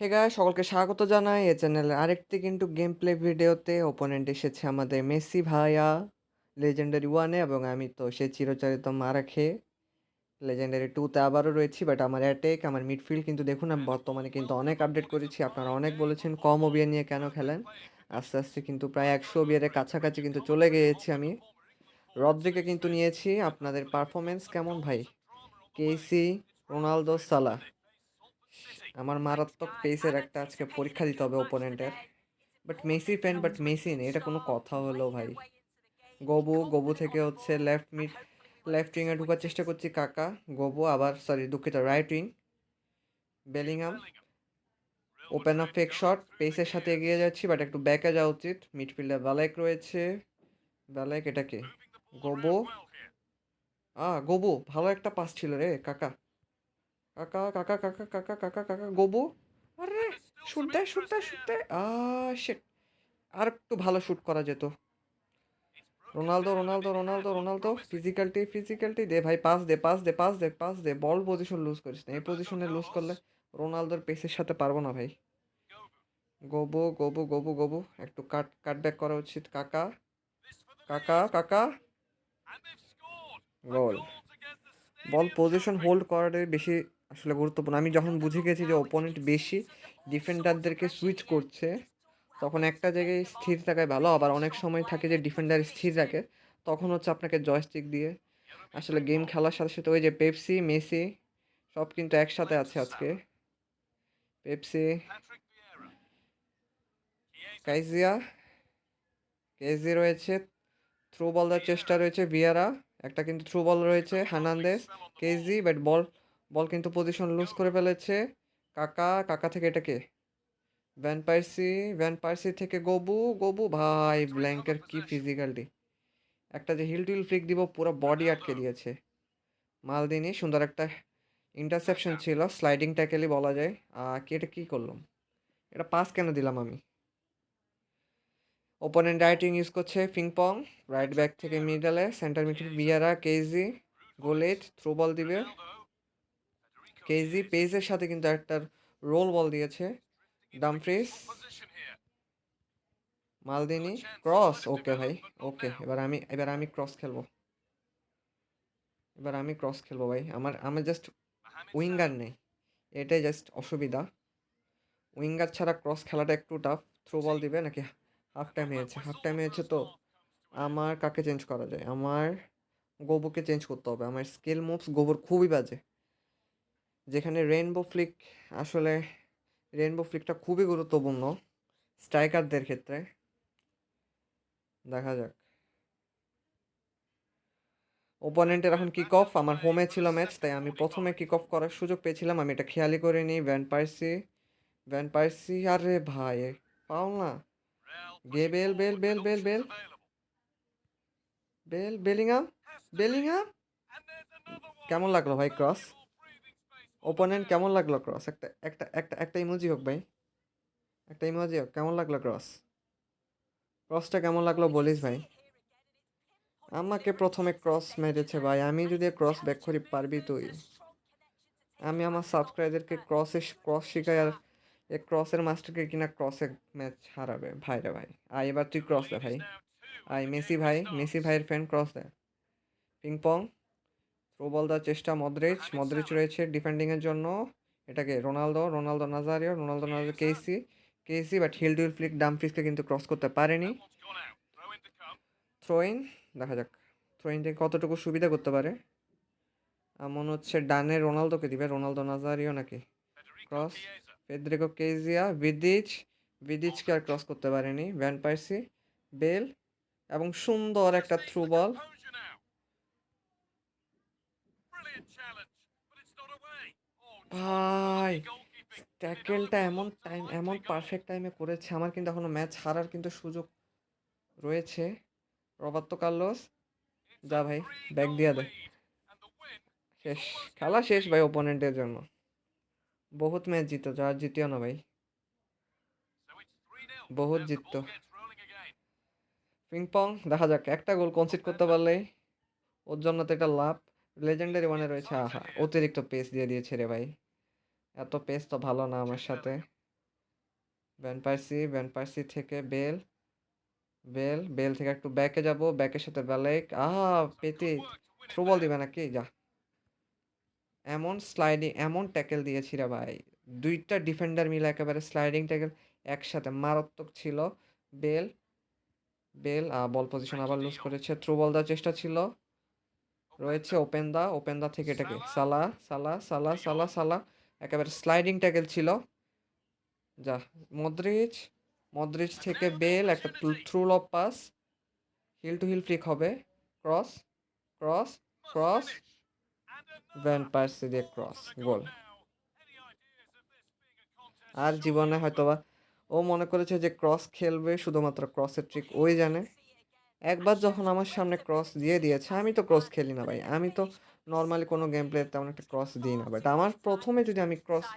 হে সকলকে স্বাগত জানাই এই চ্যানেলের আরেকটি কিন্তু গেম প্লে ভিডিওতে ওপোনেন্ট এসেছে আমাদের মেসি ভাইয়া লেজেন্ডারি ওয়ানে এবং আমি তো সে চিরচরিত মারা খেয়ে লেজেন্ডারি টুতে আবারও রয়েছি বাট আমার অ্যাটেক আমার মিডফিল্ড কিন্তু দেখুন, আমি বর্তমানে কিন্তু অনেক আপডেট করেছি। আপনারা অনেক বলেছেন কম ওবিয়ার নিয়ে কেন খেলেন। আস্তে আস্তে কিন্তু প্রায় একশো ওবিয়ারের কাছাকাছি কিন্তু চলে গিয়েছি আমি। রদ্রিকে কিন্তু নিয়েছি। আপনাদের পারফরমেন্স কেমন ভাই? কেসি রোনালদো সালা আমার মারাত্মক পেসের একটা আজকে পরীক্ষা দিতে হবে ওপোনেন্টের but Messi fan but Messi নেই, এটা কোনো কথা হলো ভাই। গবু গবু থেকে হচ্ছে লেফট মিড লেফট উইংয়ে ঢোকার চেষ্টা করছি কাকা গবু আবার সরি দুঃখিত right wing Bellingham open up fake shot পেসের সাথে এগিয়ে যাচ্ছি বাট একটু ব্যাকে যাওয়া উচিত। মিডফিল্ডে ব্যালাইক রয়েছে। ব্যালাইক এটা কি? গবু আ গবু ভালো একটা পাস ছিল রে কাকা কাকা কাকা কাকা কাকা কাকা কাকা গবু? আরে শুট দেয় শুট দেয় শুট। দেয় আ শিট আর একটু ভালো শুট করা যেত। Ronaldo Ronaldo Ronaldo Ronaldo physicality physicality দে ভাই পাস দে পাস দে পাস দে পাস দে। বল পজিশন লুজ করিস না। এই পজিশনে লুজ করলে রোনালদোর পেসের সাথে পারব না ভাই। গোবু গোবু গোবু গোবু। একটু কাট কাট ব্যাক করা উচিত। কাকা কাকা কাকা। গোল বল পজিশন হোল্ড করাটাই বেশি আসলে গুরুত্বপূর্ণ। আমি যখন বুঝে গেছি যে ওপোনেন্ট বেশি ডিফেন্ডারদেরকে সুইচ করছে, তখন একটা জায়গায় স্থির থাকায় ভালো। আবার অনেক সময় থাকে যে ডিফেন্ডার স্থির রাখে, তখন হচ্ছে আপনাকে জয়স্টিক দিয়ে আসলে গেম খেলার সাথে সাথে ওই যে পেপসি, মেসি সব কিন্তু একসাথে আছে আজকে। পেপসি, কাইজিয়া কেজি রয়েছে থ্রু বল দেওয়ার চেষ্টা রয়েছে, ভিয়ারা, একটা কিন্তু থ্রু বল রয়েছে হানান্দেস কেজি বাট বল বল কিন্তু পজিশন লুজ করে ফেলেছে। কাকা কাকা থেকে এটাকে ভ্যান পার্সি ভ্যান পার্সি থেকে গবু গবু ভাই ব্ল্যাঙ্কের কি ফিজিক্যালটি একটা যে হিল টিল ফ্লিক দিব পুরো বডি আটকে দিয়েছে। মালদিনি সুন্দর একটা ইন্টারসেপশন ছিল স্লাইডিং ট্যাকেলই বলা যায়। আর কি এটা কী করলাম? এটা পাস কেন দিলাম আমি? ওপোনেন্ট রাইটিং ইউজ করছে পিংপং রাইট ব্যাক থেকে মিডলে সেন্টার মিডফিল্ড বিয়ারা কেজি গোলেট থ্রো বল দিবে। কেজি পেজের সাথে কিন্তু একটা রোল বল দিয়েছে। ডামফ্রিস মালদিনি ক্রস ওকে ভাই। ওকে এবার আমি এবার আমি ক্রস খেলব। এবার আমি ক্রস খেলব ভাই। আমার আমার জাস্ট উইঙ্গার নেই। এটাই জাস্ট অসুবিধা। উইঙ্গার ছাড়া ক্রস খেলাটা একটু টাফ থ্রো বল দিবে নাকি? হাফ টাইম হয়েছে। হাফ টাইম হয়েছে তো আমার কাকে চেঞ্জ করা যায়? আমার গোবুকে চেঞ্জ করতে হবে। আমার স্কিল মুভস গোবর খুবই বাজে। যেখানে রেনবো ফ্লিক আসলে রেনবো ফ্লিকটা খুবই গুরুত্বপূর্ণ স্ট্রাইকারদের ক্ষেত্রে। দেখা যাক। ওপোনেন্টের এখন কিক অফ আমার হোমে ছিল ম্যাচ তাই আমি প্রথমে কিক অফ করার সুযোগ পেয়েছিলাম, আমি এটা খেয়ালি করে নিই ভ্যান পার্সি ভ্যান পার্সি আরে ভাই পাও না। গে, Bale Bale Bale Bale Bale. Bale, Bellingham Bellingham. কেমন লাগল ভাই ক্রস ওপোনেন্ট কেমন লাগল ক্রস একটা একটা একটা একটা ইমোজি হোক ভাই। একটা ইমোজি হোক কেমন লাগল ক্রস ক্রসটা কেমন লাগল বলিস ভাই। আমাকে প্রথমে ক্রস মেরেছে ভাই। আমি যদি ক্রস ব্যাক করি পারবি তুই। আমি আমার সাবস্ক্রাইবারকে ক্রসে ক্রস শিখাই আর এ ক্রসের মাস্টারকে কিনা ক্রসে ম্যাচ হারাবে। ভাই রে ভাই। আয় এবার তুই ক্রস দে ভাই। আয় মেসি ভাই মেসি ভাইয়ের ফ্যান ক্রস দে। পিংপং থ্রো বল দেওয়ার চেষ্টা মদ্রিচ মদ্রিচ রয়েছে ডিফেন্ডিংয়ের জন্য। এটাকে Ronaldo Ronaldo Nazario Ronaldo Nazario কেসি কেসি বাট হিল ডিল ফ্লিক ডামফ্রিজকে কিন্তু ক্রস করতে পারেনি। থ্রোইন দেখা যাক। থ্রোইন থেকে কতটুকু সুবিধা করতে পারে? এমন হচ্ছে ডানে রোনালদোকে দিবে রোনালদো নাজারিও নাকি? ক্রস ফেদ্রিকো কেজিয়া ভিদিচ ভিদিচকে আর ক্রস করতে পারেনি ভ্যান পার্সি বেল এবং সুন্দর একটা থ্রু বল ভাই ট্যাকেলটা এমন টাইম এমন পারফেক্ট টাইমে করেছে। আমার কিন্তু এখনও ম্যাচ হারার কিন্তু সুযোগ রয়েছে। রবার্তো কার্লোস যা ভাই ব্যাক দিয়া দে। শেষ। খেলা শেষ ভাই ওপোনেন্টের জন্য। বহুত ম্যাচ জিতো যা জিতিও না ভাই। বহুত জিততো। পিংপং দেখা যাক একটা গোল কনসিড করতে পারলেই ওর জন্য তো এটা লাভ। লেজেন্ডারি ওয়ানে রয়েছে আহা অতিরিক্ত পেস দিয়ে দিয়েছে রে ভাই। এত পেস তো ভালো না আমার সাথে। ভ্যান পার্সি ভ্যান পার্সি থেকে বেল বেল বেল থেকে একটু ব্যাকে যাব ব্যাকের সাথে ব্যালেক আহা পেতে থ্রো বল দিবে নাকি? যা। এমন স্লাইডিং এমন ট্যাকেল দিয়েছি রে ভাই। দুইটা ডিফেন্ডার মিলে একেবারে স্লাইডিং ট্যাকেল একসাথে মারাত্মক ছিল। বেল বেল বল পজিশন আবার লুজ করেছে। থ্রো বল দেওয়ার চেষ্টা ছিল। রয়েছে ওপেন দা ওপেন দা থেকে এটাকে সালা সালা সালা সালা সালা একেবারে স্লাইডিং ট্যাকেল ছিল। যা মদ্রিচ মদ্রিচ থেকে বেল একটা through lob pass heel to heel flick হবে। Cross cross cross van Persie দিয়ে ক্রস গোল। আর জীবনে হয়তোবা ও মনে করেছে যে ক্রস খেলবে, শুধুমাত্র ক্রসের ট্রিক ওই জানে। একবার যখন আমার সামনে ক্রস দিয়ে দিয়েছে, আমি তো ক্রস খেলি না ভাই। আমি তো নর্মালি কোনো গেম প্লে তেমন একটা ক্রস দিই না। বাট আমার প্রথমে যদি আমি ক্রস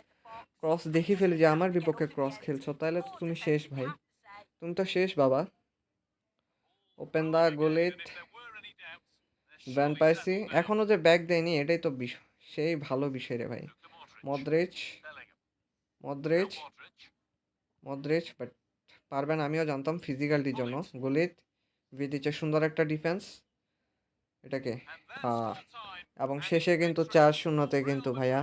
ক্রস দেখে ফেলি যে আমার বিপক্ষে ক্রস খেলছো, তাহলে তো তুমি শেষ ভাই। তুমি তো শেষ বাবা। ওপেন দা গোলিট ভ্যান পাইসি এখনও যে ব্যাক দেয়নি, এটাই তো সেই ভালো বিষয় রে ভাই। মদ্রিচ মদ্রিচ মদ্রিচ বাট পারবেন আমিও জানতাম ফিজিক্যালটির জন্য। গলিত ভিদিচের সুন্দর একটা ডিফেন্স এটাকে এবং শেষে কিন্তু চার শূন্যতে কিন্তু ভাইয়া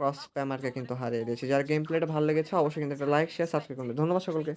ক্রস স্প্যামারকে কিন্তু হারিয়ে দিয়েছে। যার গেম প্লেটা ভালো লেগেছে অবশ্যই কিন্তু একটা লাইক শেয়ার সাবস্ক্রাইব করবে ধন্যবাদ সকলকে।